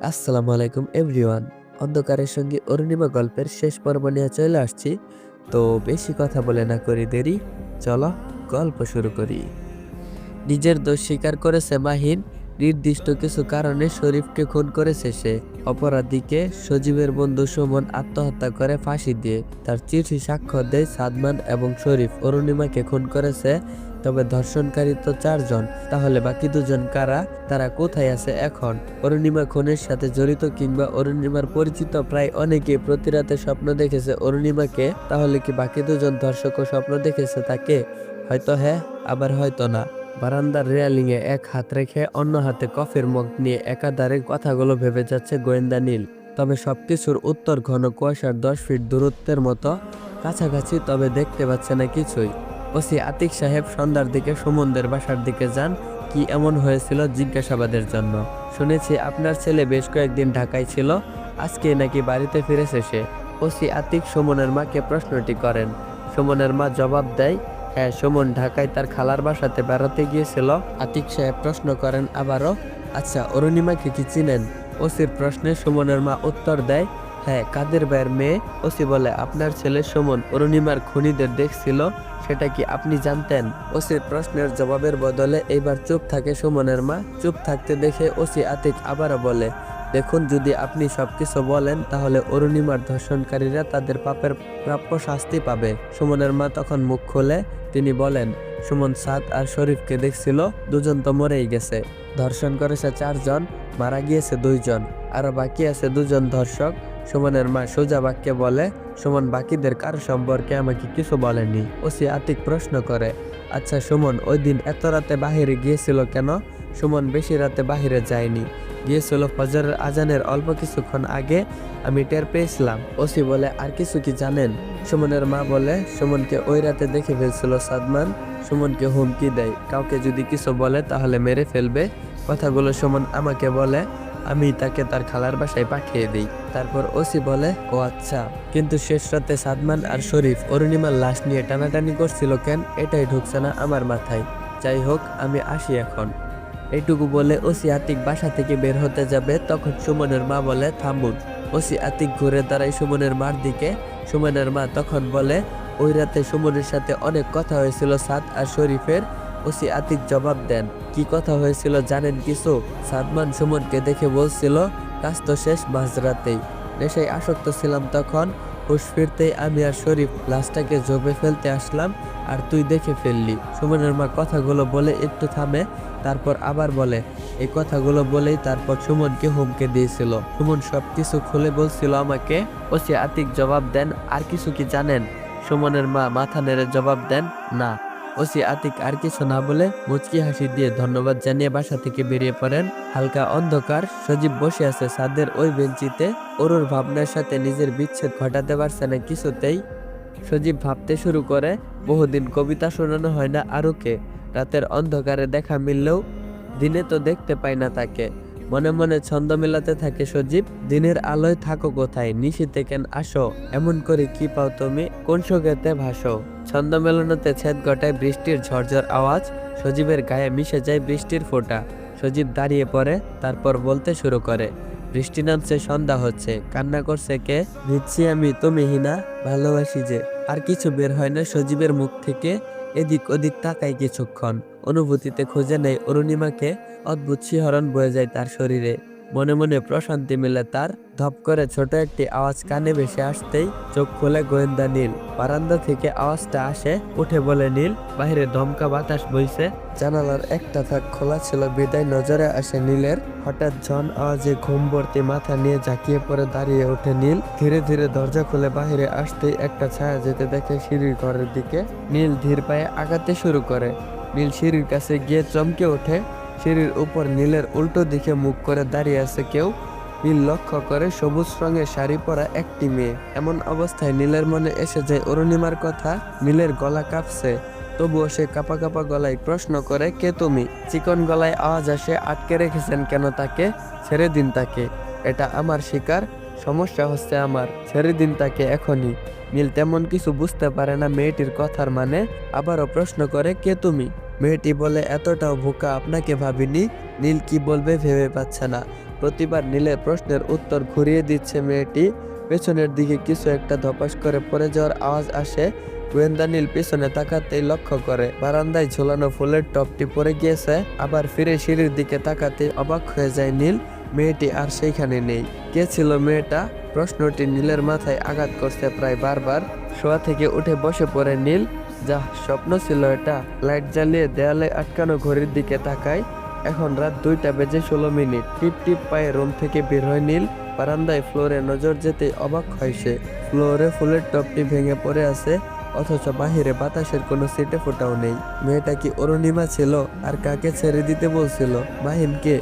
আসসালামু আলাইকুম, এভরিওয়ান। অন্ধকারের সঙ্গে অরুণিমা গল্পের শেষ পর্ব নিয়ে চলে আসছি। তো বেশি কথা বলে না করি, দেরি। চলো, গল্প শুরু করি। নিজের দোষ স্বীকার করেছে মাহিন। নির্দিষ্ট কিছু কারণে শরীফকে খুন করেছে সে। অপরাধীকে সজীবের বন্ধু সুমন আত্মহত্যা করে ফাঁসি দিয়ে। তার চিঠি স্বাক্ষর দেয় সাদমান এবং শরীফ। অরুণিমাকে খুন করেছে তবে ধর্ষণকারী তো চারজন, তাহলে বাকি দুজন কারা? তারা কোথায় আছে এখন? অরুণিমা খুনের সাথে জড়িত কিংবা অরুণিমার পরিচিত প্রায় অনেকে প্রতি রাতে স্বপ্ন দেখেছে অরুণিমাকে, তাহলে কি বাকি দুজন দর্শকও স্বপ্ন দেখেছে তাকে? হয়তো হ্যাঁ আবার হয়তো না। বারান্দার রেয়ালিং এ এক হাত রেখে অন্য হাতে কফির মগ নিয়ে একাধারে কথাগুলো ভেবে যাচ্ছে গোয়েন্দা নীল। তবে সবকিছুর উত্তর ঘন কুয়াশার দশ ফিট দূরত্বের মতো। কাছাকাছি তবে দেখতে পাচ্ছে না কিছুই। ওসি আতিক সাহেব সন্ধ্যার দিকে সুমনদের বাসার দিকে যান। কি এমন হয়েছিল জিজ্ঞাসাবাদের জন্য? শুনেছি আপনার ছেলে বেশ কয়েকদিন ঢাকায় ছিল। আজকে নাকি বাড়িতে ফিরেছে সে। ওসি আতিক সুমনের মাকে প্রশ্নটি করেন। সুমনের মা জবাব দেয় হ্যাঁ সুমন ঢাকায় তার খালার বাসাতে বেড়াতে গিয়েছিল। আতিক সাহেব প্রশ্ন করেন আবারও আচ্ছা অরুণিমাকে কি চিনেন? ওসির প্রশ্নে সুমনের মা উত্তর দেয় হ্যাঁ কাদের ভাইয়ের মেয়ে? ওসি বলে, আপনার ছেলে সুমন, অরুণিমার খুনিদের দেখছিল, সেটা কি আপনি জানতেন? ওসির প্রশ্নের জবাবের বদলে এইবার চুপ থাকে সুমনের মা। চুপ থাকতে দেখে ওসি আতিক আবারও বলে, দেখুন, যদি আপনি সবকিছু বলেন, তাহলে অরুণিমার ধর্ষণকারীরা তাদের পাপের প্রাপ্য শাস্তি পাবে। সুমনের মা তখন মুখ খোলে, তিনি বলেন, সুমন সাদ আর শরীফকে দেখছিল, দুজন তো মরেই গেছে। ধর্ষণ করেছে চারজন, মারা গিয়েছে দুইজন আরও বাকি আছে দুজন ধর্ষক সুমনের মা সোজা বাক্যে বলে, সুমন, বাকিদের কার সম্পর্কে আমাকে কিছু বলেনি? ও ওসি আতিক প্রশ্ন করে আচ্ছা সুমন, ওই দিন এত রাতে বাহিরে গিয়েছিল কেন? সুমন, বেশি রাতে বাহিরে যায়নি। গিয়েছিল ফজরের আজানের অল্প কিছুক্ষণ আগে, আমি টের পেয়েছিলাম। ওসি বলে, আর কিছু কি জানেন? সুমনের মা বলে, সুমনকে ওই রাতে দেখে ফেলছিল সাদমান। সুমনকে হুমকি দেয়। কাউকে যদি কিছু বলে তাহলে মেরে ফেলবে। কথাগুলো সুমন আমাকে বলে আমি তাকে তার খালার বাসায় পাঠিয়ে দিই। তারপর ওসি বলে, ও আচ্ছা। কিন্তু শেষ রাতে সাদমান আর শরীফ অরুণিমার লাশ নিয়ে টানাটানি করছিল কেন, এটাই ঢুকছে না আমার মাথায়। যাই হোক, আমি আসি এখন। এইটুকু বলে ওসি আতিক বাসা থেকে বের হতে যাবে। তখন সুমনের মা বলে, থামুন। ওসি আতিক ঘুরে দাঁড়ায় সুমনের মার দিকে। সুমনের মা তখন বলে, ওই রাতে সুমনের সাথে অনেক কথা হয়েছিল সাদ আর শরীফের। ওসি আতিক জবাব দেন, কি কথা হয়েছিল জানেন কিছু? সাদমান সুমনকে দেখে বলছিল, কাজ তো শেষ মাঝরাতেই। নেশায় আসক্ত ছিলাম তখন, হুশ ফিরতেই আমি আর শরীফ লাশটাকে জবে ফেলতে আসলাম আর তুই দেখে ফেললি। সুমনের মা কথাগুলো বলে একটু থামে, তারপর আবার বলে, এই কথাগুলো বলেই তারপর সুমনকে হুমকে দিয়েছিল। সুমন সব কিছু খুলে বলছিল আমাকে, ওসি আতিক জবাব দেন, আর কিছু কি জানেন? সুমনের মা মাথা নেড়ে জবাব দেন, না। ওসি আতিক আর কিছু না বলে মুচকি হাসি দিয়ে ধন্যবাদ জানিয়ে বাসা থেকে বেরিয়ে পড়েন। হালকা অন্ধকার, সজীব বসে আছে সাদের ওই বেঞ্চিতে। অরুর ভাবনার সাথে নিজের বিচ্ছেদ ঘটাতে পারছে না কিছুতেই। সজীব ভাবতে শুরু করে, বহুদিন কবিতা শোনানো হয় না আরুকে। রাতের অন্ধকারে দেখা মিললেও দিনে তো দেখতে পাই না তাকে। মনে মনে ছন্দ মেলাতে থাকে সজীব, দিনের আলোয় থাকো কোথায়, নিশিতে কেন আসো, এমন করে কি পাও তুমি, কোন সঙ্গেতে ভাসো? ছন্দ মেলানোতে ছেদ ঘটায় বৃষ্টির ঝরঝর আওয়াজ, সজীবের গায়ে মিশে যায় বৃষ্টির ফোঁটা। সজীব দাঁড়িয়ে পড়ে, তারপর বলতে শুরু করে, বৃষ্টি নামছে, সন্ধ্যা হচ্ছে। কান্না করছে কে? নিচ্ছি আমি, তুমি হিনা, ভালোবাসি যে। আর কিছু বের হয় না সজীবের মুখ থেকে। এদিক ওদিক তাকায় কিছুক্ষণ। অনুভূতিতে খুঁজে নেয় অরুণিমাকে। অদ্ভুত শিহরণ বয়ে যায় তার শরীরে। মনে মনে প্রশান্তি মেলে তার ধপ করে ছোট একটি আওয়াজ কানে ভেসে আসতেই চোখ খুলে গোয়েন্দা নীল। বারান্দা থেকে আওয়াজটা আসে, উঠে বলে, নীল বাইরে দমকা বাতাস বইছে। জানালার একটা থাক খোলা ছিল, বিদায় নজরে আসে নীলের। হঠাৎ ঝন আওয়াজে ঘুম ভর্তি মাথা নিয়ে ঝাঁকিয়ে পড়ে দাঁড়িয়ে ওঠে নীল। ধীরে ধীরে দরজা খুলে বাহিরে আসতেই একটা ছায়া যেতে দেখে সিঁড়ির ঘরের দিকে। নীল ধীর পায়ে আগাতে শুরু করে। নীল সিঁড়ির কাছে গিয়ে চমকে ওঠে। সিঁড়ির উপর নীলের উল্টো দিকে মুখ করে দাঁড়িয়ে আছে কেউ। নীল লক্ষ্য করে সবুজ রঙের শাড়ি পরা একটি মেয়ে। এমন অবস্থায় নীলের মনে এসে যায় অরুণিমার কথা, নীলের গলা কাঁপছে। তবুও সে কাপা কাপা গলায় প্রশ্ন করে, কে তুমি? চিকন গলায় আওয়াজ আসে, আটকে রেখেছেন কেন তাকে? ছেড়ে দিন তাকে। এটা আমার শিকার, সমস্যা হচ্ছে আমার। ছেড়ে দিন তাকে এখনই। নীল তেমন কিছু বুঝতে পারে না মেয়েটির কথার মানে আবারও প্রশ্ন করে, কে তুমি? মেয়েটি বলে, এতটাও বোকা আপনাকে ভাবিনি? নীল কি বলবে ভেবে পাচ্ছে না। প্রতিবার নীলের প্রশ্নের উত্তর ঘুরিয়ে দিচ্ছে মেয়েটি। পেছনের দিকে কিছু একটা ধপাস করে পড়ে যাওয়ার আওয়াজ আসে। গোয়েন্দা নীল পিছনে তাকাতেই লক্ষ্য করে। বারান্দায় ঝোলানো ফুলের টপটি পড়ে গিয়েছে। আবার ফিরে সিঁড়ির দিকে তাকাতে অবাক হয়ে যায় নীল। মেয়েটি আর সেইখানে নেই। কে ছিল মেয়েটা? প্রশ্নটি নীলের মাথায় আঘাত করছে প্রায় বারবার। শোয়া থেকে উঠে বসে পড়ে নীল। যা স্বপ্ন ছিল এটা। লাইট জ্বালিয়ে দেয়ালে আটকানো ঘড়ির দিকে তাকায়। এখন রাত দুইটা বেজে ষোলো মিনিট। টিপ টিপ পায়ে রুম থেকে বের হয় নীল। বারান্দায় ফ্লোরে নজর যেতে অবাক হয় সে। ফ্লোরে ফুলের টপটি ভেঙে পড়ে আছে, অথচ বাহিরে বাতাসের কোনো সিটে ফোটাও নেই। মেয়েটা কি অরুণিমা ছিল আর কাকে ছেড়ে দিতে বলছিল? মাহিনকে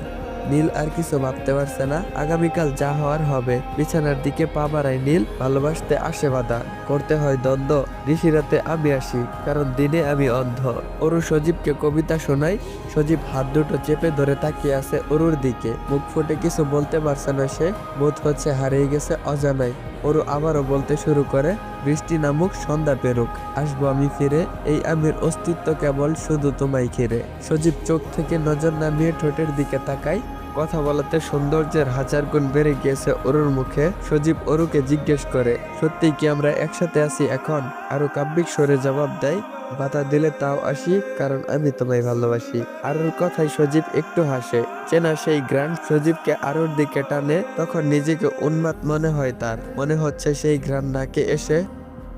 নীল আর কিছু ভাবতে পারছে না। আগামীকাল যা হওয়ার হবে। বিছানার দিকে পা বাড়ায় নীল, ভালোবাসতে আসে বাধা। করতে হয় দ্বন্দ্ব। ঋষিরাতে আমি আসি, কারণ দিনে আমি অন্ধ। অরু সজীবকে কবিতা শোনাই সজীব হাত দুটো চেপে ধরে তাকিয়ে আছে অরুর দিকে। মুখ ফুটে কিছু বলতে পারছে না সে। বোধ হচ্ছে হারিয়ে গেছে অজানায়। ওরু আবারও বলতে শুরু করে, বৃষ্টি নামুক, সন্ধ্যা পেরুক। আসব আমি ফিরে। এই আমির অস্তিত্ব কেবল শুধু তোমায় ঘিরে। সজীব চোখ থেকে নজর নামিয়ে ঠোঁটের দিকে তাকায়। কথা বলাতে সৌন্দর্যের হাজার গুণ বেড়ে গিয়েছে অরুর মুখে। সজীব অরুকে জিজ্ঞেস করে সত্যি কি আমরা একসাথে আছি এখন? আরও কাব্যিক স্বরে জবাব দেয়, বাধা দিলে তাও আসি, কারণ আমি তোমায় ভালোবাসি। আরুর কথায় সজীব একটু হাসে। চেনা সেই গ্রান্ড সজীবকে আরুর দিকে টানে, তখন নিজেকে উন্মাদ মনে হয় তার। মনে হচ্ছে সেই গ্রান নাকে এসে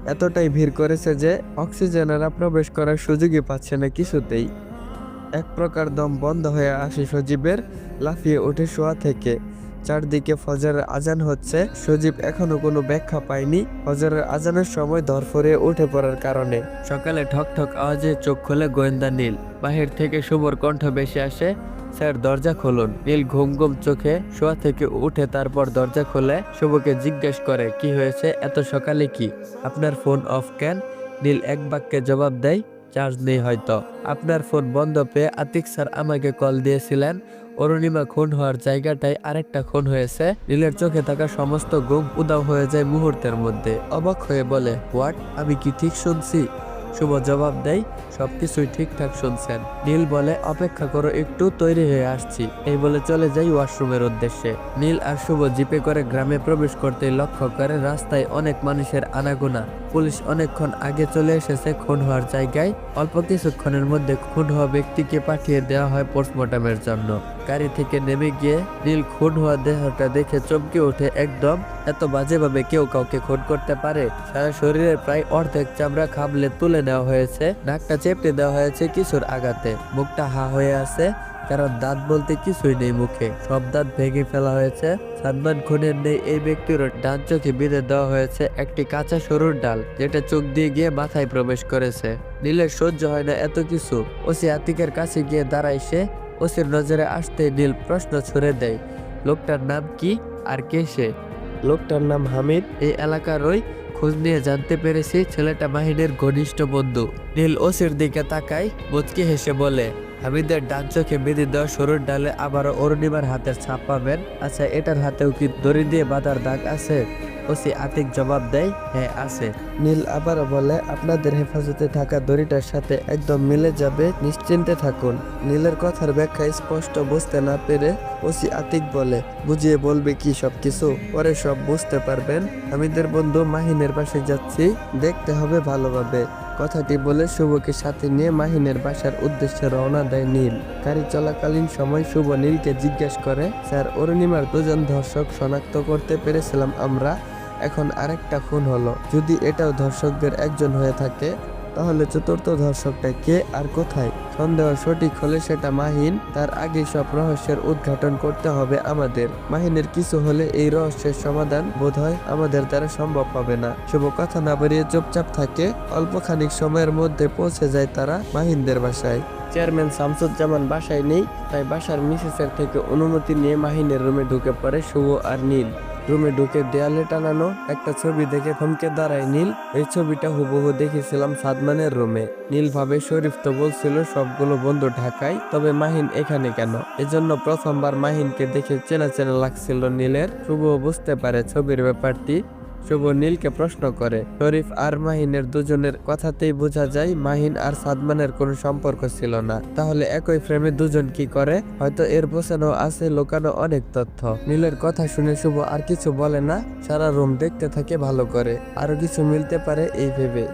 এতটাই ভিড় করেছে যে অক্সিজেনেরা প্রবেশ করার সুযোগই পাচ্ছে না কিছুতেই। এক প্রকার দম বন্ধ হয়ে আসে সজীবের, লাফিয়ে ওঠে শোয়া থেকে। চারদিকে ফজরের আজান হচ্ছে, সজীব এখনও কোনো ব্যাখ্যা পায়নি ফজরের আজানের সময় ধরফরে উঠে পড়ার কারণে। সকালে ঠক ঠক আওয়াজে চোখ খোলে গোয়েন্দা নীল, বাহির থেকে শুভর কণ্ঠ বেশি আসে, স্যার, দরজা খুলুন। নীল ঘুম ঘুম চোখে শোয়া থেকে উঠে তারপর দরজা খোলে শুভকে জিজ্ঞেস করে, কি হয়েছে? এত সকালে কি? আপনার ফোন অফ কেন? নীল এক বাক্যে জবাব দেয় চার্জ নেই হয়তো। আপনার ফোন বন্ধ পেয়ে আতিক স্যার আমাকে কল দিয়েছিলেন। অরুণিমা খুন হওয়ার জায়গাটায় আরেকটা খুন হয়েছে। নীলের চোখে থাকা সমস্ত গুম উদাও হয়ে যায় মুহূর্তের মধ্যে। অবাক হয়ে বলে, হোয়াট? আমি কি ঠিক শুনছি? শুভ জবাব দেয় সবকিছুই ঠিকঠাক শুনছেন। নীল বলে, অপেক্ষা করো, একটু তৈরি হয়ে আসছি। এই বলে চলে যাই ওয়াশরুমের উদ্দেশ্যে। নীল আর শুভ জিপে করে গ্রামে প্রবেশ করতে লক্ষ্য করে রাস্তায় অনেক মানুষের আনাগোনা। পুলিশ অনেকক্ষণ আগে চলে এসেছে খুন হওয়ার জায়গায়। অল্প কিছুক্ষণের মধ্যে খুন হওয়া ব্যক্তিকে পাঠিয়ে দেওয়া হয় পোস্টমর্টমের জন্য। গাড়ি থেকে নেমে গিয়ে নীল খুন হওয়া দেহটা দেখে চমকে ওঠে একদম। এত বাজেভাবে কেউ কাউকে খুন করতে পারে। সারা শরীরের প্রায় অর্ধেক চামড়া খাবলে তুলে নেওয়া হয়েছে। নাকটা চেপটে দেওয়া হয়েছে কিছুর আঘাতে। মুখটা হা হয়ে আছে কারণ দাঁত বলতে কিছুই নেই মুখে। সব দাঁত ভেঙে ফেলা হয়েছে। সালমান খুনের নেই এই ব্যক্তির ডান চোখে বেঁধে দেওয়া হয়েছে একটি কাঁচা সরুর ডাল যেটা চোখ দিয়ে গিয়ে মাথায় প্রবেশ করেছে। নীলের সহ্য হয় না এত কিছু। ওসি আতিকের কাছে গিয়ে দাঁড়ায় সে। ওসির নজরে আসতে নীল প্রশ্ন ছুড়ে দেয় লোকটার নাম কি? আর কে সে? লোকটার নাম হামিদ। এই এলাকার ওই খোঁজ নিয়ে জানতে পেরেছি ছেলেটা মাহিনের ঘনিষ্ঠ বন্ধু। নীল ওসির দিকে তাকায়, মুচকি হেসে বলে হামিদের ডান চোখে বেঁধে দেওয়া সরুর ডালে আবারও অরুণিমার হাতের ছাপ পাবেন। আচ্ছা এটার হাতেও কি দড়ি দিয়ে বাঁধার দাগ আছে? ওসি আতিক জবাব দেয় হ্যাঁ আছে। নীল আবার বলে, আপনাদের হেফাজতে থাকা দড়িটার সাথে একদম মিলে যাবে, নিশ্চিন্তে থাকুন। নীলের কথার ব্যাখ্যা স্পষ্ট বুঝতে না পেরে ওসি আতিক বলে, বুঝিয়ে বলবে কি সব কিছু পরে সব বুঝতে পারবেন। আমিদের বন্ধু মাহিনের পাশে যাচ্ছি, দেখতে হবে ভালোভাবে। কথাটি বলে শুভকে সাথে নিয়ে মাহিনের বাসার উদ্দেশ্যে রওনা দেয় নীল। গাড়ি চলাকালীন সময় শুভ নীলকে জিজ্ঞেস করে, স্যার, অরুণিমার দুজন ধর্ষক শনাক্ত করতে পেরেছিলাম আমরা। এখন আরেকটা খুন হলো। যদি এটাও ধর্ষকদের একজন হয়ে থাকে তাহলে চতুর্থ ধর্ষকটা কে আর কোথায়? সন্দেহ সঠিক হলে সেটা মাহিন। তার আগে সব রহস্যের উদ্ঘাটন করতে হবে আমাদের। মাহিনের কিছু হলে এই রহস্যের সমাধান বোধহয় আমাদের দ্বারা সম্ভব হবে না। শুভ কথা না বেরিয়ে চুপচাপ থাকে। অল্প খানিক সময়ের মধ্যে পৌঁছে যায় তারা মাহিনদের বাসায়। চেয়ারম্যান শামসুজ্জামান বাসায় নেই, তাই বাসার মিসেসের থেকে অনুমতি নিয়ে মাহিনের রুমে ঢুকে পড়ে শুভ আর নীল। রুমে ঢুকে দেয়ালে টানানো একটা ছবি দেখে থমকে দাঁড়ায় নীল। এই ছবিটা হুবহু দেখেছিলাম সাদমানের রুমে। নীল ভাবে শরীফ তো বলছিল, সবগুলো বন্ধু ঢাকায়, তবে মাহিন এখানে কেন? এজন্য প্রথমবার মাহিনকে দেখে চেনা চেনা লাগছিল নীলের। শুভ বুঝতে পারে ছবির ব্যাপারটি। শুভ নীলকে প্রশ্ন করে, শরীফ আর মাহিনের দুজনের কথাতেই বোঝা যায় মাহিন আর সাদমানের কোনো সম্পর্ক ছিল না। তাহলে একই ফ্রেমে দুজন কি করে? হয়তো এর বোঝানো আছে লোকানো অনেক তথ্য। নীলের কথা শুনে শুভ আর কিছু বলে না, সারা রুম দেখতে থাকে ভালো করে। আরও কিছু মিলতে পারে এই ভেবে।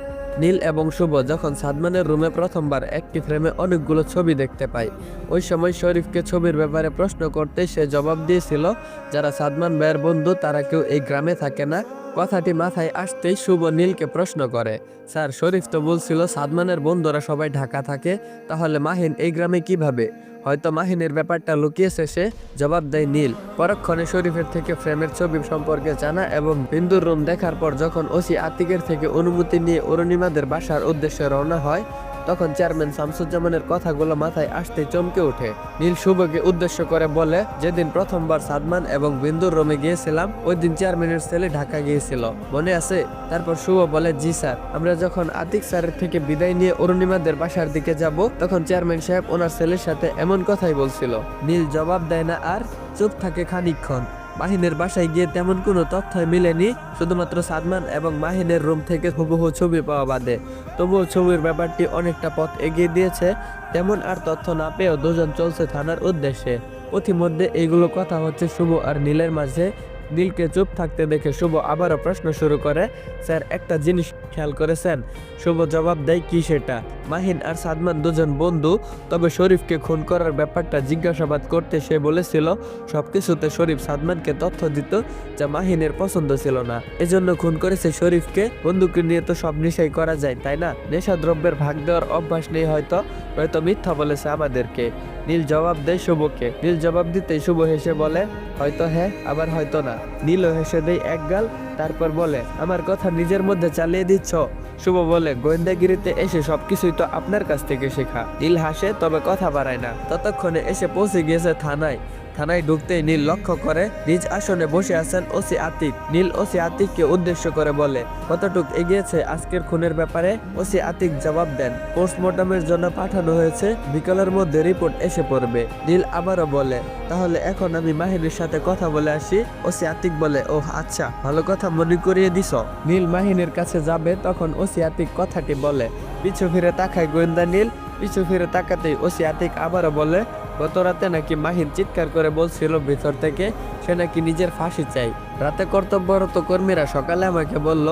নীল এবং শুভ যখন সাদমানের রুমে প্রথমবার একটি ফ্রেমে অনেকগুলো ছবি দেখতে পায়, ওই সময় শরীফকে ছবির ব্যাপারে প্রশ্ন করতে সে জবাব দিয়েছিল, যারা সাদমান ভাইয়ের বন্ধু, তারা কেউ এই গ্রামে থাকে না। কথাটি মাথায় আসতেই শুভ নীলকে প্রশ্ন করে, স্যার, শরীফ তো বলছিল সাদমানের বন্ধুরা সবাই ঢাকা থাকে, তাহলে মাহিন এই গ্রামে কীভাবে? হয়তো মাহিনের ব্যাপারটা লুকিয়েছে সে, জবাব দেয় নীল। পরক্ষণে শরীফের থেকে ফ্রেমের ছবি সম্পর্কে জানা এবং বিন্দুর রুম দেখার পর যখন ওসি আতিকের থেকে অনুমতি নিয়ে অরুণিমাদের বাসার উদ্দেশ্যে রওনা হয় তখন চেয়ারম্যান শামসুজ্জামানের কথাগুলো মাথায় আসতে চমকে ওঠে। নীল শুভকে উদ্দেশ্য করে বলে, যেদিন প্রথমবার সাদমান এবং বিন্দুর রোমে গিয়েছিলাম ওই দিন চেয়ারম্যানের ছেলে ঢাকা গিয়েছিল। মনে আছে? তারপর শুভ বলে, জি, স্যার। আমরা যখন আতিক স্যারের থেকে বিদায় নিয়ে অরুণিমাদের বাসার দিকে যাব, তখন চেয়ারম্যান সাহেব ওনার ছেলের সাথে এমন কথাই বলছিল। নীল জবাব দেয় না আর চুপ থাকে খানিকক্ষণ। মাহিনের বাসায় গিয়ে তেমন কোনো তথ্য মিলেনি, শুধুমাত্র সাদমান এবং মাহিনের রুম থেকে হুবহু ছবি পাওয়া বাদে। তবুও ছবির ব্যাপারটি অনেকটা পথ এগিয়ে দিয়েছে, তেমন আর তথ্য না পেয়েও দুজন চলছে থানার উদ্দেশ্যে। অতিমধ্যে এইগুলো কথা হচ্ছে শুভ আর নীলের মাঝে নীলকে চুপ থাকতে দেখে শুভ আবারও প্রশ্ন শুরু করে, স্যার, একটা জিনিস খেয়াল করেছেন? শুভ জবাব দেয়, কি সেটা? মাহিন আর সাদমান দুজন বন্ধু, তবে শরীফকে খুন করার ব্যাপারটা জিজ্ঞাসাবাদ করতে সে বলেছিল, সবকিছুতে শরীফ সাদমানকে তথ্য দিত যা মাহিনের পছন্দ ছিল না। এজন্য খুন করেছে শরীফকে। বন্ধুকে নিয়ে তো সব নেশাই করা যায়, তাই না? নেশা দ্রব্যের ভাগ দেওয়ার অভ্যাস নেই হয়তো হয়তো মিথ্যা বলেছে আমাদেরকে। নীল জবাব দেয় শুভকে। নীল জবাব দিতে শুভ হেসে বলে, হয়তো হ্যাঁ আবার হয়তো না। নীলও হেসে দেয় এক গাল, তারপর বলে, আমার কথা নিজের মধ্যে চালিয়ে দিচ্ছ? শুভ বলে, গোয়েন্দাগিরিতে এসে সবকিছুই তো আপনার কাছ থেকে শেখা। নীল হাসে, তবে কথা বাড়ায় না। ততক্ষণে এসে পৌঁছে গিয়েছে থানায়। থানায় ঢুকতেই নীল লক্ষ্য করে নিজ আসনে বসে আছেন ওসি আতিক। নীল ওসি আতিককে উদ্দেশ্য করে বলে, কতটুক এগিয়েছে আজকের খুনের ব্যাপারে? ওসি আতিক জবাব দেন, পোস্টমর্টমের জন্য পাঠানো হয়েছে, বিকালের মধ্যে রিপোর্ট এসে পড়বে। নীল আবারও বলে, তাহলে এখন আমি মাহিনীর সাথে কথা বলে আসি। ওসি আতিক বলে ও আচ্ছা ভালো কথা মনে করিয়ে দিস। নীল মাহিনীর কাছে যাবে, তখন ওসি আতিক কথাটি বলে, পিছু ফিরে তাকায় গোয়েন্দা নীল। পিছু ফিরে তাকাতেই ওসি আতিক আবারও বলে গত রাতে নাকি মাহিন চিৎকার করে বলছিল ভিতর থেকে, সে নাকি নিজের ফাঁসি চাই। রাতে কর্তব্যরত কর্মীরা সকালে আমাকে বলল,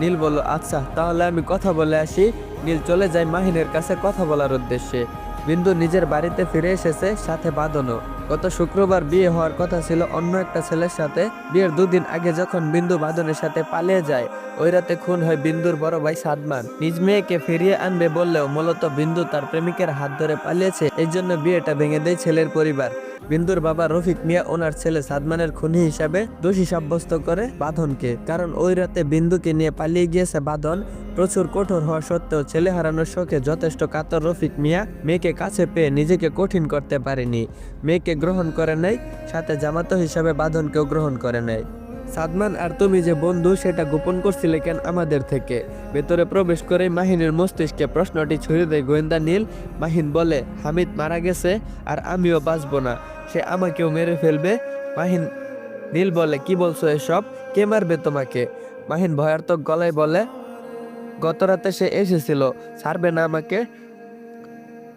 নীল বলল আচ্ছা তাহলে আমি কথা বলে আসি। নীল চলে যায় মাহিনের কাছে কথা বলার উদ্দেশ্যে। বিন্দু নিজের বাড়িতে ফিরে এসেছে, সাথে বাদনও গত শুক্রবার বিয়ে হওয়ার কথা ছিল অন্য একটা ছেলের সাথে। বিয়ের দুদিন আগে যখন বিন্দু বাদনের সাথে পালিয়ে যায়, ওই রাতে খুন হয় বিন্দুর বড় ভাই সাদমান। নিজ মেয়েকে ফিরিয়ে আনবে বললেও মূলত বিন্দু তার প্রেমিকের হাত ধরে পালিয়েছে, এই জন্য বিয়েটা ভেঙে দেয় ছেলের পরিবার। বিন্দুর বাবা রফিক মিয়া ওনার ছেলে সাদমানের খুনি হিসাবে দোষী সাব্যস্ত করে বাঁধনকে কারণ ওই রাতে বিন্দুকে নিয়ে পালিয়ে গিয়েছে বাঁধন প্রচুর কঠোর হওয়া সত্ত্বেও ছেলে হারানোর শোকে যথেষ্ট কাতর রফিক মিয়া মেয়েকে কাছে পেয়ে নিজেকে কঠিন করতে পারেনি। মেয়েকে গ্রহণ করে নেয় সাথে জামাতো হিসাবে বাঁধনকেও গ্রহণ করে নেয় সাদমান আর তুমি যে বন্ধু, সেটা গোপন করছিলে কেন আমাদের থেকে? ভেতরে প্রবেশ করে মাহিনের মস্তিষ্কে প্রশ্নটি ছুড়ে দেয় গোয়েন্দা নীল। মাহিন বলে, হামিদ মারা গেছে আর আমিও বাঁচবো না, সে আমাকেও মেরে ফেলবে। মাহিন নীল বলে, কি বলছো এসব? কে মারবে তোমাকে? মাহিন ভয়ার্থক গলায় বলে গত রাতে সে এসেছিল, ছাড়বে না আমাকে?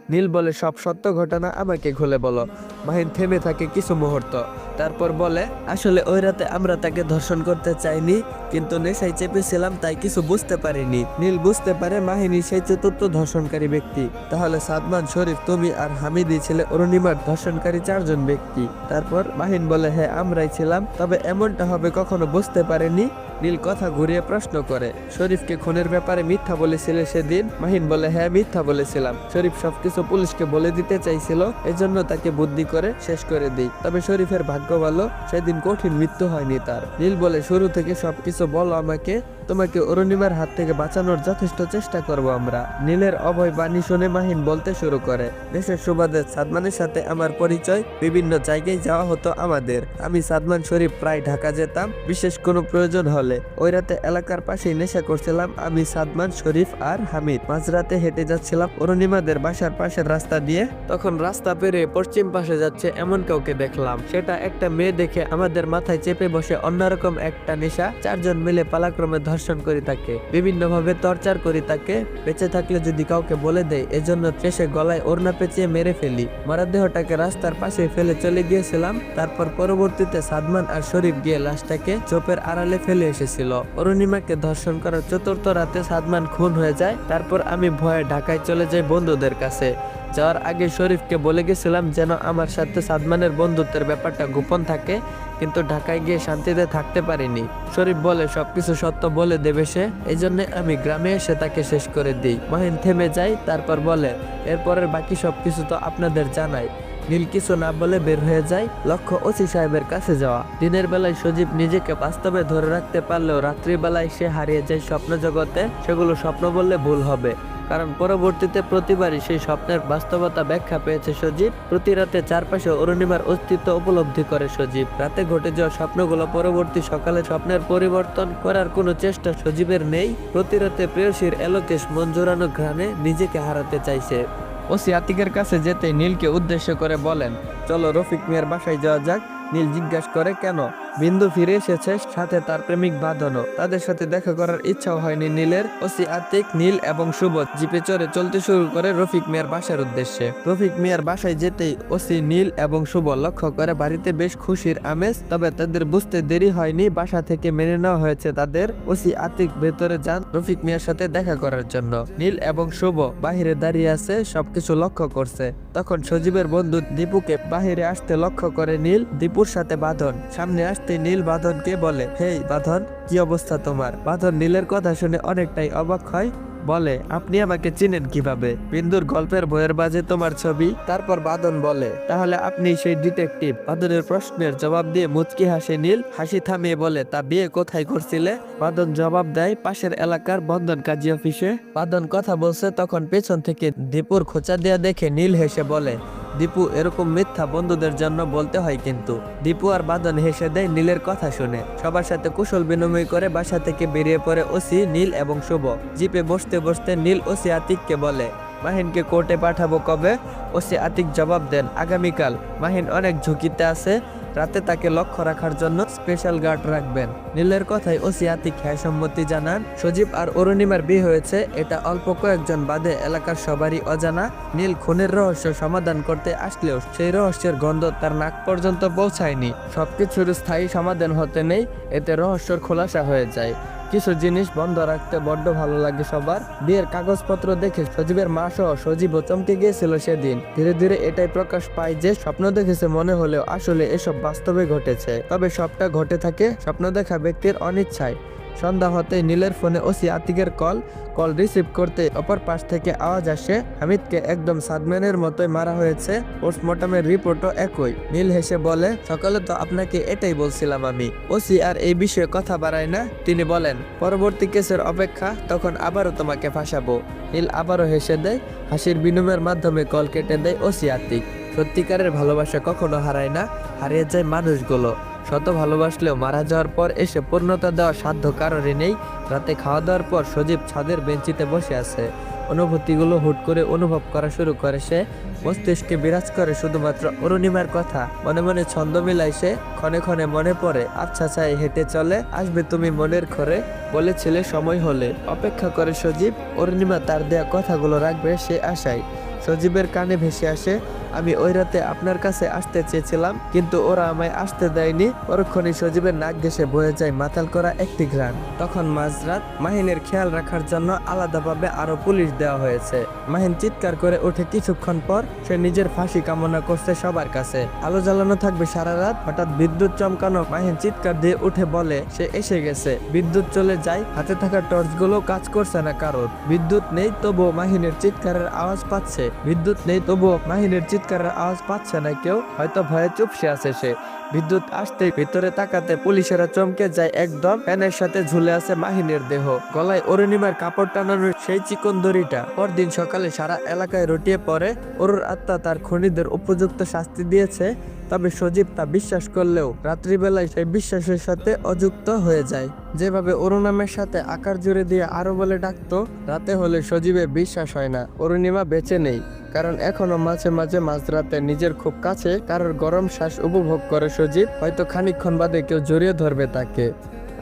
নীল বলে, সব সত্য ঘটনা আমাকে খুলে বলো। মাহিন থেমে থাকে কিছু মুহূর্ত। তারপর বলে, আসলে ওই রাতে আমরা তাকে ধর্ষণ করতে চাইনি, কিন্তু নেশায় চেপেছিলাম, তাই কিছু বুঝতে পারিনি। নীল বুঝতে পারে মাহিনী সেই চতুর্থ ধর্ষণকারী ব্যক্তি। তাহলে সাদমান শরীফ, তুমি আর হামিদি ছিলে অরুণিমার ধর্ষণকারী চারজন ব্যক্তি। তারপর মাহিন বলে হ্যাঁ আমরাই ছিলাম, তবে এমনটা হবে কখনো বুঝতে পারেনি? নীল কথা ঘুরিয়ে প্রশ্ন করে। শরীফকে খুনের ব্যাপারে মিথ্যা বলেছিলে সেদিন? মাহিন বলে হ্যাঁ মিথ্যা বলেছিলাম। শরীফ সবকিছু পুলিশকে বলে দিতে চাইছিল, এজন্য তাকে বুদ্ধি করে শেষ করে দিই। তবে শরীফের ভাগ্য ভালো, সেদিন কঠিন মৃত্যু হয়নি তার। নীল বলে, শুরু থেকে সবকিছু বলো আমাকে। তোমাকে অরুণিমার হাত থেকে বাঁচানোর যথেষ্ট চেষ্টা করব আমরা। নীলের অভয় বাণী শুনে মাহিন বলতে শুরু করে, দেশের সুবাদে সাদমানের সাথে আমার পরিচয়, বিভিন্ন জায়গায় যাওয়া হতো আমাদের। আমি সাদমান শরীফ প্রায় ঢাকা যেতাম, বিশেষ কোনো প্রয়োজন হলে। ওই রাতে এলাকার পাশেই নেশা করছিলাম, আমি সাদমান শরীফ আর হামিদ। মাঝরাতে হেঁটে যাচ্ছিলাম অরুণিমাদের বাসার পাশে। পাশের রাস্তা দিয়ে। তখন রাস্তা পেরে পশ্চিম পাশে যাচ্ছে এমন কাউকে দেখলাম। সেটা একটা মেয়ে দেখে আমাদের মাথায় চেপে বসে অন্যরকম একটা নেশা। চারজন মিলে পালাক্রমে ধর্ষণ করি তাকে। বিভিন্ন ভাবে টর্চার করি তাকে। বেঁচে থাকলে যদি কাউকে বলে দেয়, এজন্য শেষে গলায় ওড়না পেঁচিয়ে মেরে ফেলি। মারা দেহটাকে রাস্তার পাশে ফেলে চলে গিয়েছিলাম। তারপর পরবর্তীতে সাদমান আর শরীফ গিয়ে লাশটাকে চোপের আড়ালে ফেলে এসেছিল। অরুণিমাকে ধর্ষণ করার চতুর্থ রাতে সাদমান খুন হয়ে যায়। তারপর আমি ভয়ে ঢাকায় চলে যাই বন্ধুদের কাছে। যাওয়ার আগে শরীফকে বলে গেছিলাম যেন আমার সাথে সাদমানের বন্ধুত্বের ব্যাপারটা গোপন থাকে, কিন্তু ঢাকায় গিয়ে শান্তিতে থাকতে পারিনি। শরীফ বলে, সবকিছু সত্য বলে দেবে সে। এই জন্য আমি গ্রামে এসে তাকে শেষ করে দিই। মাহিন থেমে যায়, তারপর বলে, এরপরের বাকি সবকিছু তো আপনাদের নীল কিছু না বলে বের হয়ে যায় লক্ষ্য ওসি সাহেবের কাছে যাওয়া। দিনের বেলায় সজীব নিজেকে বাস্তবে ধরে রাখতে পারলেও রাত্রিবেলায় সে হারিয়ে যায় স্বপ্ন জগতে, সেগুলো স্বপ্ন বললে ভুল হবে। কারণ পরবর্তীতে প্রতিবারই সেই স্বপ্নের বাস্তবতা ব্যাখ্যা পেয়েছে সজীব। প্রতি রাতে চারপাশে অরুণিমার অস্তিত্ব উপলব্ধি করে সজীব। রাতে ঘটে যাওয়া স্বপ্নগুলো পরবর্তী সকালে স্বপ্নের পরিবর্তন করার কোনো চেষ্টা সজীবের নেই। প্রতি রাতে প্রেয়সীর এলোকেশ মঞ্জুরানো জোরানো ঘ্রাণে নিজেকে হারাতে চাইছে। ওসি আতিকের কাছে যেতে নীলকে উদ্দেশ্য করে বলেন চলো রফিক মিয়ার বাসায় যাওয়া যাক। নীল জিজ্ঞাসা করে, কেন? বিন্দু ফিরে এসেছে সাথে তার প্রেমিক বাঁধনও। তাদের সাথে দেখা করার ইচ্ছাও হয়নি নীলের। ওসি আতিক, নীল এবং সুবোধ জিপে চড়ে চলতে শুরু করে রফিক মিয়ার বাসার উদ্দেশ্যে। রফিক মিয়ার বাসায় যেতেই ওসি, নীল এবং শুভ লক্ষ্য করে বাড়িতে বেশ খুশির আমেজ, তবে তাদের বুঝতে দেরি হয়নি বাসা থেকে মেনে নেওয়া হয়েছে তাদের। ওসি আতিক ভেতরে যান রফিক মিয়ার সাথে দেখা করার জন্য। নীল এবং শুভ বাহিরে দাঁড়িয়ে আছে, সবকিছু লক্ষ্য করছে। তখন সজীবের বন্ধু দীপুকে বাহিরে আসতে লক্ষ্য করে নীল। দীপুর সাথে বাঁধন। সামনে আসতে নীল বাঁধনকে বলে, হেই বাঁধন, কি অবস্থা তোমার? বাঁধন নীলের কথা শুনে অনেকটাই অবাক হয়, বলে, আপনি আমাকে চিনেন কীভাবে? বিন্দুর গল্পের বইয়ের বাজে তোমার ছবি? তারপর বাদন বলে, তাহলে আপনি সেই ডিটেকটিভ? বাদনের প্রশ্নের জবাব দিয়ে মুচকি হাসে নীল, হাসি থামিয়ে বলে, তা বিয়ে কোথায় করছিলে? বাদন জবাব দেয়, পাশের এলাকার বন্ধন কাজী অফিসে। বাদন কথা বলছে, তখন পেছন থেকে দীপুর খোঁচা দেয়া দেখে নীল হেসে বলে দীপু এরকম মিথ্যা বন্ধুদের জন্য বলতে হয় কিন্তু। দীপু আর বাদন হেসে দেয় নীলের কথা শুনে। সবার সাথে কুশল বিনিময় করে বাসা থেকে বেরিয়ে পড়ে ওসি, নীল এবং শুভ। জিপে বসতে বসতে নীল ওসি আতিককে বলে, মাহিনকে কোর্টে পাঠাবো কবে? ওসি আতিক জবাব দেন, আগামীকাল। মাহিন অনেক ঝুঁকিতে আছে রাতে তাকে লক্ষ্য রাখার জন্য স্পেশাল গার্ড রাখবেন। নীলের কথায় ওসি আতিক সম্মতি জানান, সজীব আর অরুণিমার বিয়ে হয়েছে, এটা অল্প কয়েকজন বাদে এলাকার সবারই অজানা। নীল খুনের রহস্য সমাধান করতে আসলেও সেই রহস্যের গন্ধ তার নাক পর্যন্ত পৌঁছায়নি। সবকিছুর স্থায়ী সমাধান হতে নেই, এতে রহস্যর খোলাসা হয়ে যায়। কিছু জিনিস বন্ধ রাখতে বড্ড ভালো লাগে সবার। বিয়ের কাগজপত্র দেখে সজীবের মা সহ সজীবও চমকে গিয়েছিল সেদিন। ধীরে ধীরে এটাই প্রকাশ পায় যে স্বপ্ন দেখেছে মনে হলেও আসলে এসব বাস্তবে ঘটেছে। তবে সবটা ঘটে থাকে স্বপ্ন দেখা ব্যক্তির অনিচ্ছায়। সন্ধ্যা হতে নীলের ফোনে ওসি আতিকের কল কল রিসিভ করতে অপর পাশ থেকে আওয়াজ আসে, হামিদকে একদম সাদম্যানের মতোই মারা হয়েছে। পোস্টমর্টমের রিপোর্টও একই। নীল হেসে বলে, সকালে তো আপনাকে এটাই বলছিলাম আমি। ওসি আর এই বিষয়ে কথা বাড়ায় না? তিনি বলেন, পরবর্তী কেসের অপেক্ষা, তখন আবারও তোমাকে ফাঁসাবো। নীল আবারও হেসে দেয়, হাসির বিনিময়ের মাধ্যমে কল কেটে দেয় ওসি আতিক। সত্যিকারের ভালোবাসা কখনো হারায় না, হারিয়ে যায় মানুষগুলো। শত ভালোবাসলেও মারা যাওয়ার পর এসে পূর্ণতা দেওয়া সাধ্য কারোরই নেই। রাতে খাওয়া দাওয়ার পর সজীব ছাদের বেঞ্চিতে বসে আছে। অনুভূতিগুলো হুট করে অনুভব করা শুরু করে সে। মস্তিষ্কে বিরাজ করে শুধুমাত্র অরুণিমার কথা। মনে মনে ছন্দ মিলাই সে। ক্ষণে ক্ষণে মনে পড়ে আচ্ছা চাই হেঁটে চলে। আসবে তুমি মনের ঘরে। বলেছিলে সময় হলে। অপেক্ষা করে সজীব, অরুণিমা, তার দেয়া কথাগুলো রাখবে সে আশায়। সজীবের কানে ভেসে আসে আমি ওই রাতে আপনার কাছে আসতে চেয়েছিলাম, কিন্তু ওরা আমায় আসতে দেয়নি। পরক্ষণে সজীবের নাক ঘেসে বয়ে যায় মাতাল করা একটি ঘ্রাণ তখন মাঝরাত মাহিনের খেয়াল রাখার জন্য আলাদাভাবে আরও পুলিশ দেওয়া হয়েছে। মাহিন চিৎকার করে ওঠে কিছুক্ষণ পর, সে নিজের ফাঁসি কামনা করছে সবার কাছে। আলো জ্বালানো থাকবে সারা রাত। হঠাৎ বিদ্যুৎ চমকানো মাহিন চিৎকার দিয়ে উঠে বলে, সে এসে গেছে। বিদ্যুৎ চলে যায়, হাতে থাকা টর্চগুলো কাজ করছে না কারোর। বিদ্যুৎ নেই, তবুও মাহিনের চিৎকারের আওয়াজ পাচ্ছে। বিদ্যুৎ নেই, তবুও মাহিনের চিৎকারের আওয়াজ পাচ্ছে না কেউ, হয়তো ভয়ে চুপসে আছে সে। বিদ্যুৎ আসতে ভিতরে তাকাতে পুলিশেরা চমকে যায় একদম, ফ্যানের সাথে ঝুলে আছে মাহিনের দেহ। গলায় অরুণিমার কাপড় টানানোর সেই চিকন দড়িটা পরদিন সকালে সারা এলাকায় রটিয়ে পড়ে। অরুর আত্মা তার খনিদের উপযুক্ত শাস্তি দিয়েছে। তবে সজীব তা বিশ্বাস করলেও রাত্রিবেলায় সেই বিশ্বাসের সাথে অযুক্ত হয়ে যায়। যেভাবে অরুণামের সাথে আকার জুড়ে দিয়ে আরও বলে ডাকতো, রাতে হলে সজীবে বিশ্বাস হয় না, অরুণিমা বেঁচে নেই। কারণ এখনও মাঝে মাঝে মাঝরাতে নিজের খুব কাছে কারোর গরম শ্বাস উপভোগ করে সজীব, হয়তো খানিক্ষণ বাদে কেউ জড়িয়ে ধরবে তাকে।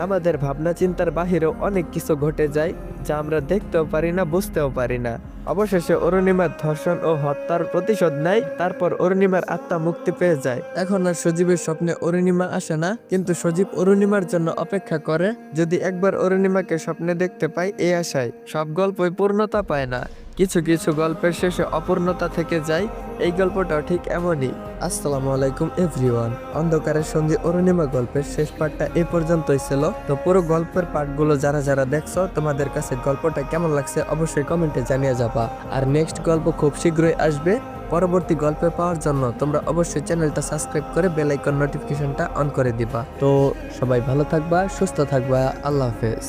আমাদের ভাবনা চিন্তার বাহিরেও অনেক কিছু ঘটে যায় যা আমরা দেখতেও পারি না, বুঝতেও পারি না। অবশেষে অরুণিমার ধর্ষণ ও হত্যার প্রতিশোধ নেয়, তারপর অরুণিমার আত্মা মুক্তি পেয়ে যায়। এখন আর সজীবের স্বপ্নে অরুণিমা আসে না, কিন্তু সজীব অরুণিমার জন্য অপেক্ষা করে, যদি একবার অরুণিমাকে স্বপ্নে দেখতে পায় এই আশায়। সব গল্পই পূর্ণতা পায় না। কিছু কিছু গল্পের শেষে অপূর্ণতা থেকে যায় এই গল্পটাও ঠিক এমনই। আসসালামু আলাইকুম, এভরিওয়ান। অন্ধকারের সঙ্গে অরুণিমা গল্পের শেষ পার্টটা এ পর্যন্তই ছিল। তো পুরো গল্পের পার্টগুলো যারা যারা দেখছ, তোমাদের কাছে গল্পটা কেমন লাগছে অবশ্যই কমেন্টে জানিয়ে যাবা। আর নেক্সট গল্প খুব শীঘ্রই আসবে। পরবর্তী গল্পে পাওয়ার জন্য তোমরা অবশ্যই চ্যানেলটা সাবস্ক্রাইব করে বেল আইকন নোটিফিকেশনটা অন করে দিবা। তো সবাই ভালো থাকবা, সুস্থ থাকবা, আল্লাহ হাফেজ।